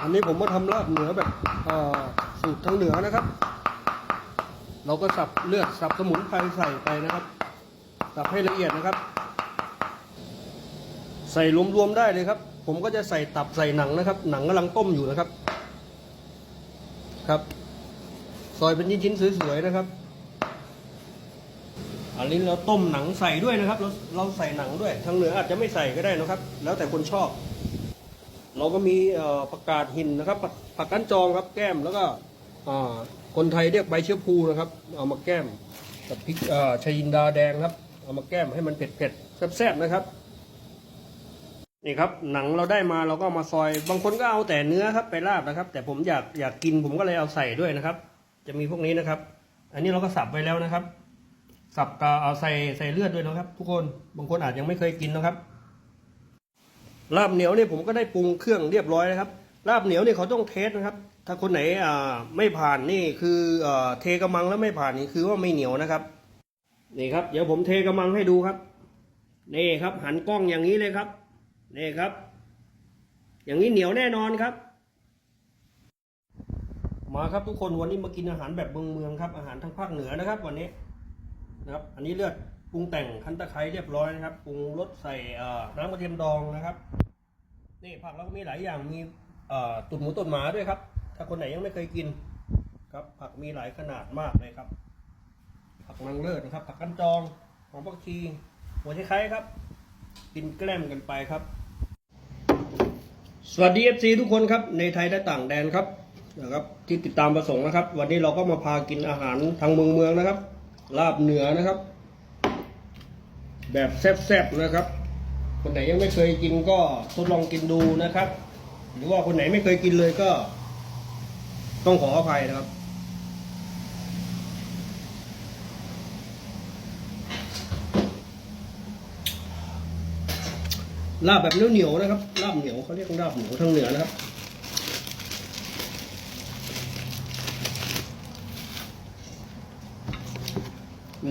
อันนี้ผมมาทำลาบเหนือแบบสูตรทางเหนือนะครับ เราก็สับเลือดสับสมุนไพรใส่ไปนะครับ สับให้ละเอียดนะครับ ใส่รวมๆได้เลยครับ ผมก็จะใส่ตับใส่หนังนะครับ หนังกำลังต้มอยู่นะครับ ครับ ซอยเป็นชิ้นๆสวยๆนะครับ อันนี้เราต้มหนังใส่ด้วยนะครับ เราเราใส่หนังด้วยทางเหนืออาจจะไม่ใส่ก็ได้นะครับ แล้วแต่คนชอบ เราก็มีเอ่อผักาดหินนะครับผักกั้นจองครับแก้มแล้วก็คนไทยเรียกใบเชื้อพูนะครับ เอามาแก้มกับพริกเอ่อชยินดาแดงครับ เอามาแก้มให้มันเผ็ดๆแซ่บๆนะครับนี่ครับหนังเราได้มาเราก็เอามาซอย บางคนก็เอาแต่เนื้อครับไปราดนะครับ แต่ผมอยากอยากกินผมก็เลยเอาใส่ด้วยนะครับ จะมีพวกนี้นะครับ อันนี้เราก็สับไว้แล้วนะครับ สับกาเอาใส่ใส่เลือดด้วยนะครับ ทุกคนบางคนอาจยังไม่เคยกินนะครับ ลาบเหนียวเนี่ยผมก็ได้ปรุงเครื่องเรียบร้อยนะครับ ลาบเหนียวเนี่ยเขาต้องเทสนะครับ ถ้าคนไหนอ่าไม่ผ่านนี่คือเอ่อเทกระมังแล้วไม่ผ่านนี่คือว่าไม่เหนียวนะครับ นี่ครับ เดี๋ยวผมเทกระมังให้ดูครับ นี่ครับ หันกล้องอย่างนี้เลยครับ นี่ครับ อย่างนี้เหนียวแน่นอนครับ มาครับทุกคนวันนี้มากินอาหารแบบเมืองเมืองๆครับ อาหารทางภาคเหนือนะครับ วันนี้นะครับ อันนี้เลือดปรุงแต่งคั้นตะไคร้เรียบร้อยนะครับ ปรุงรสใส่น้ำกระเทียมดองนะครับ นี่ผักเราก็มีหลายอย่างมีตุ่นหมูตุ่นหมาด้วยครับ ถ้าคนไหนยังไม่เคยกินครับ ผักมีหลายขนาดมากเลยครับ ผักนางเลิศนะครับ ผักกันจองหอมผักชีหัวไชไคร้ครับ กินแกล้มกันไปครับ สวัสดี FC ทุกคนครับ ในไทยและต่างแดนครับนะครับ ที่ติดตามประสงค์นะครับ วันนี้เราก็มาพากินอาหารทางเมืองเมืองนะครับ ลาบเหนือนะครับ แบบแซ่บๆนะครับ คนไหนยังไม่เคยกินก็ทดลองกินดูนะครับ หรือว่าคนไหนไม่เคยกินเลยก็ ต้องขออภัยนะครับ ลาบแบบเหนียวๆนะครับ ลาบเหนียวเขาเรียกลาบเหนียวทางเหนือนะครับ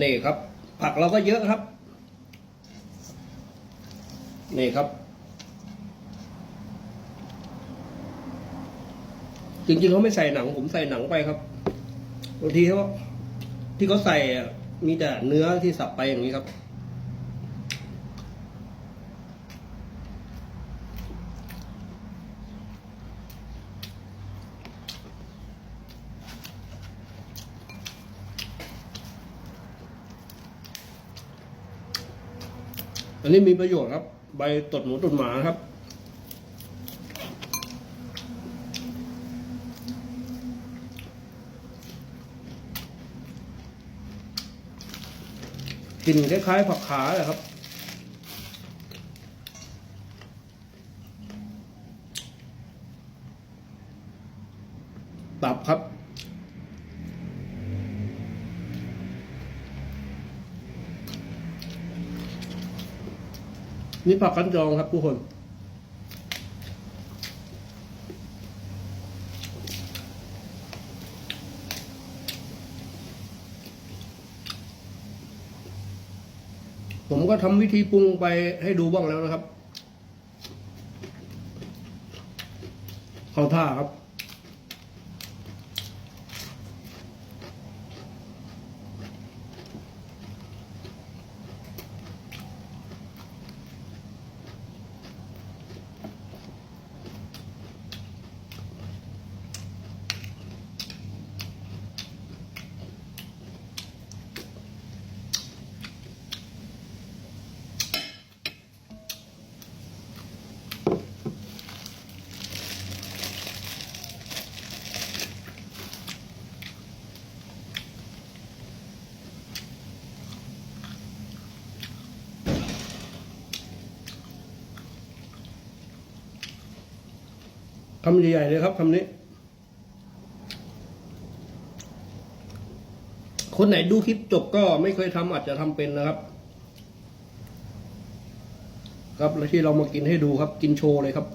นี่ครับ ผักเราก็เยอะครับ นี่ครับ จริงๆเขาไม่ใส่หนัง ผมใส่หนังไปครับบางทีเขาที่เขาใส่มีแต่เนื้อที่สับไปอย่างนี้ครับ อันนี้มีประโยชน์ครับ ใบตดหมูตดหมาครับ กลิ่นคล้ายๆผักขาเลยครับตับครับ นี่ผักกันจองครับทุกคน ผมก็ทำวิธีปรุงไปให้ดูบ้างแล้วนะครับ เข้าท่าครับำใหญ่ๆเลยครับคำนี้ คนไหนดูคลิปจบก็ไม่เคยทำอาจจะทำเป็นนะครับ ครับแล้วที่เรามากินให้ดูครับ กินโชว์เลยครับ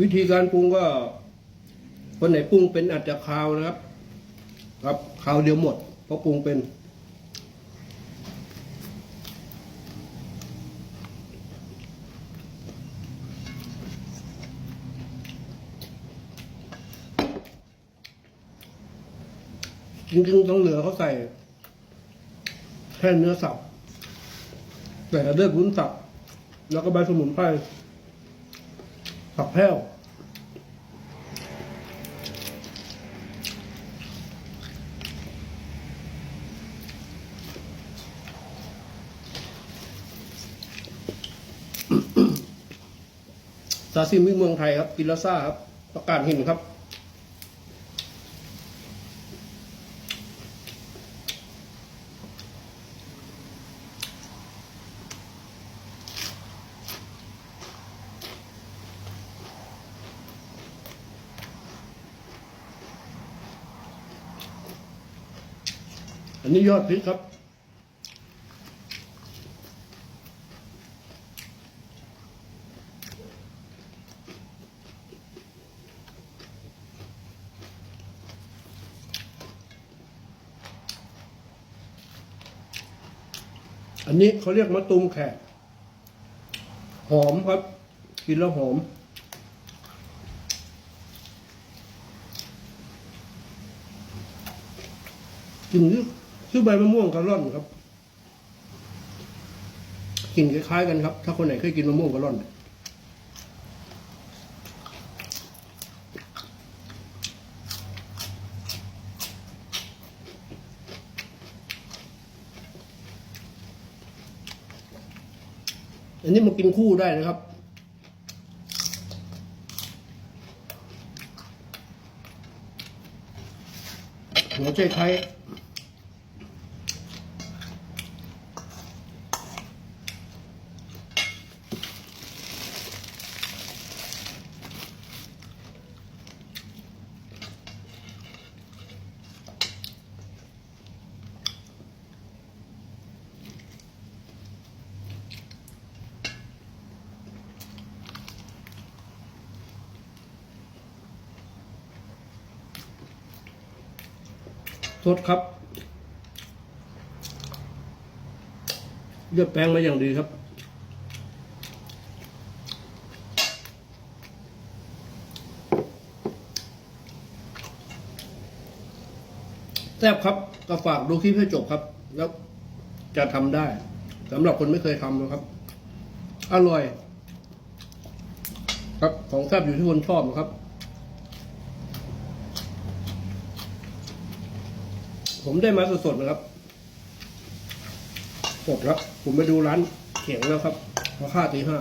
วิธีการปรุงก็ คนไหนปรุงเป็นอาจจะคาวนะครับ ครับคาวเดียวหมดเพราะปรุงเป็น จริงๆต้องเหลือเขาใส่แค่เนื้อสับใส่เลือดวุ้นสับแล้วก็ใบสมุนไพร ผักแพ้วซาซิมิเมืองไทยครับกินล้วซ่าครับประกาศหินครับ นนี้ยอดพริกครับ อันนี้เขาเรียกมะตูมแขก หอมครับ กินแล้วหอมกลิ่น ที่ชื่อใบมะม่วงกะล่อนครับกลิ่นคล้ายๆกันครับ ถ้าคนไหนเคยกินมะม่วงกะล่อนอันนี้มากินคู่ได้นะครับ หัวใจไทย สดครับเลือกแป้งมาอย่างดีครับ แซ่บครับก็ฝากดูคลิปให้จบครับ แล้วจะทำได้สำหรับคนไม่เคยทำนะครับ อร่อย ครับของแซ่บอยู่ที่คนชอบนะครับ ผมได้มาสดๆนะครับ สดแล้ว ผมไปดูร้านเขียงแล้วครับราคาตีห้า